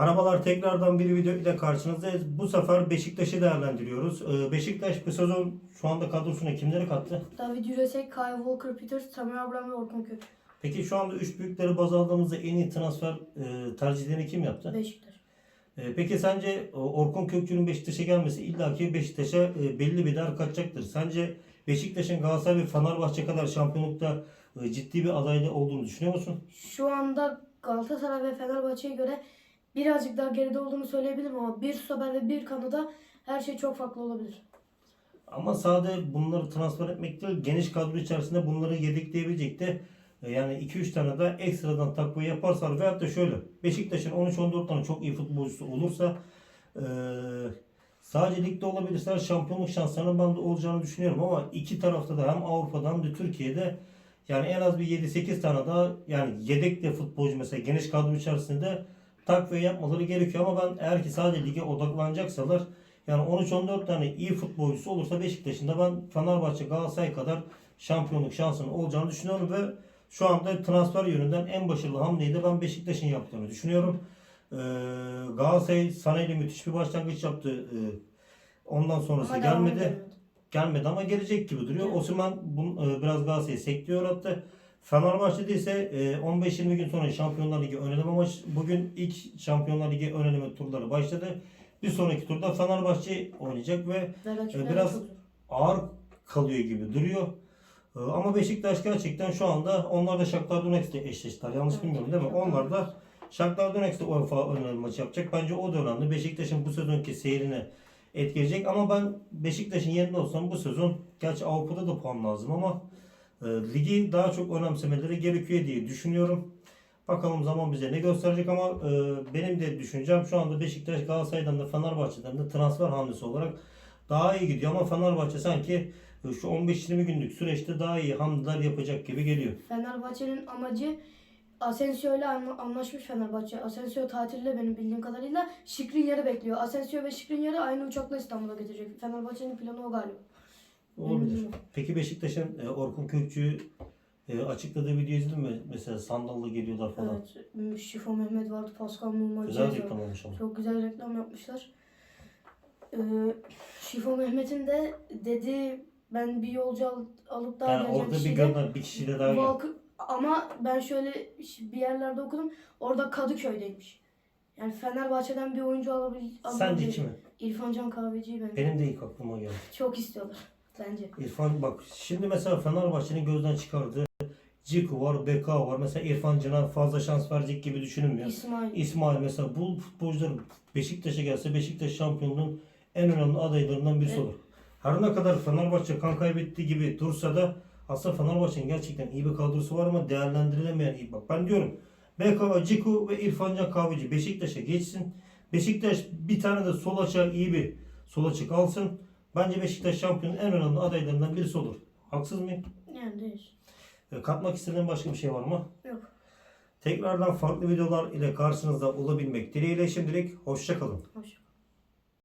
Merhabalar tekrardan bir video ile karşınızdayız. Bu sefer Beşiktaş'ı değerlendiriyoruz. Ee, Beşiktaş bu sezon şu anda kadrosuna kimleri kattı? David Jurasek, Kyle Walker Peters, Samuel Abraham ve Orkun Kök. Peki şu anda üç büyükleri baz aldığımızda en iyi transfer e, tercihlerini kim yaptı? Beşiktaş. E, peki sence e, Orkun Kökçü'nün Beşiktaş'a gelmesi illaki Beşiktaş'a e, belli bir değer katacaktır. Sence Beşiktaş'ın Galatasaray ve Fenerbahçe kadar şampiyonlukta e, ciddi bir adaylı olduğunu düşünüyor musun? Şu anda Galatasaray ve Fenerbahçe'ye göre birazcık daha geride olduğunu söyleyebilirim ama bir stoper ve bir kanada her şey çok farklı olabilir. Ama sadece bunları transfer etmek değil, geniş kadro içerisinde bunları yedekleyebilecek de e, yani 2-3 tane de ekstradan takviye yaparsa veyahut da şöyle Beşiktaş'ın 13-14 tane çok iyi futbolcusu olursa e, sadece ligde olabilirse şampiyonluk şanslarının ben de olacağını düşünüyorum ama iki tarafta da hem Avrupa'da hem de Türkiye'de yani en az bir 7-8 tane daha yani yedekle futbolcu mesela geniş kadro içerisinde takviye yapmaları gerekiyor ama ben eğer ki sadece lige odaklanacaksalar yani 13-14 tane iyi futbolcusu olursa Beşiktaş'ın da ben Fenerbahçe Galatasaray kadar şampiyonluk şansının olacağını düşünüyorum ve şu anda transfer yönünden en başarılı hamleyi de ben Beşiktaş'ın yaptığını düşünüyorum. Ee, Galatasaray Sané müthiş bir başlangıç yaptı. Ee, ondan sonrası Ama gelmedi. Gelmedi ama gelecek gibi duruyor. Evet. Osimhen e, biraz Galatasaray'ı sekteye uğrattı. Fenerbahçe'de ise e, 15-20 gün sonra Şampiyonlar Ligi ön eleme maçı. Bugün ilk Şampiyonlar Ligi ön eleme turları başladı. Bir sonraki turda Fenerbahçe oynayacak ve rakipler E, biraz- ağır kalıyor gibi duruyor. Ee, Ama Beşiktaş gerçekten şu anda onlar da Shakhtar Donetsk'le eşleştiler. Yanlış Evet, bilmiyorum değil mi? Onlar da Shakhtar Donetsk'te UEFA önemli maçı yapacak. Bence o da önemli. Beşiktaş'ın bu sezonki seyrini etkileyecek. Ama ben Beşiktaş'ın yerinde olsam bu sezon gerçi Avrupa'da da puan lazım ama e, ligi daha çok önemsemeleri gerekiyor diye düşünüyorum. Bakalım zaman bize ne gösterecek ama e, benim de düşüncem şu anda Beşiktaş Galatasaray'dan da Fenerbahçe'den de transfer hamlesi olarak daha iyi gidiyor ama Fenerbahçe sanki e, şu 15-20 günlük süreçte daha iyi hamleler yapacak gibi geliyor. Fenerbahçe'nin amacı Asensio ile anla- anlaşmış Fenerbahçe. Asensio tatilde benim bildiğim kadarıyla Şikrinyar'ı bekliyor. Asensio ve Şikrinyar'ı aynı uçakla İstanbul'a getirecek. Fenerbahçe'nin planı o galiba. Olabilir. Benim Peki Beşiktaş'ın e, Orkun Kökçü'yü e, açıkladığı video izledin mi? Mesela sandalla geliyorlar falan. Evet. Şifo Mehmet vardı, Pascal Nurman Güzel reklam olmuş ama. Çok güzel reklam yapmışlar. Ee, Şifo Mehmet'in de dedi ben bir yolcu al- alıp daha Yani orada bir kadın bir kişiyle daha. Walker- ama ben şöyle bir yerlerde okudum. Orada Kadıköy'deymiş. Yani Fenerbahçe'den bir oyuncu alabil Sence alabilecek. kimi? İrfan Can Kahveci'yi bence. Benim de ilk aklıma geldi. Çok istiyorlar bence. İrfan bak şimdi mesela Fenerbahçe'nin gözden çıkardığı Ciku var, Beka var. Mesela İrfan Can'a fazla şans verecek gibi düşünülmüyor. İsmail. İsmail mesela bu futbolcular Beşiktaş'a gelse Beşiktaş şampiyonluğun en önemli adaylarından birisi Evet. olur. Her ne kadar Fenerbahçe kan kaybettiği gibi dursa da aslında Fenerbahçe'nin gerçekten iyi bir kadrosu var ama değerlendirilemeyen iyi. Bak ben diyorum BK, Ciku ve İrfan Can Kahveci Beşiktaş'a geçsin. Beşiktaş bir tane de sol açığa iyi bir sol açık alsın. Bence Beşiktaş şampiyonun en önemli adaylarından birisi olur. Haksız mıyım? Yani değil. E, Katmak istediğin başka bir şey var mı? Yok. Tekrardan farklı videolar ile karşınızda olabilmek dileğiyle şimdilik hoşçakalın. Hoş.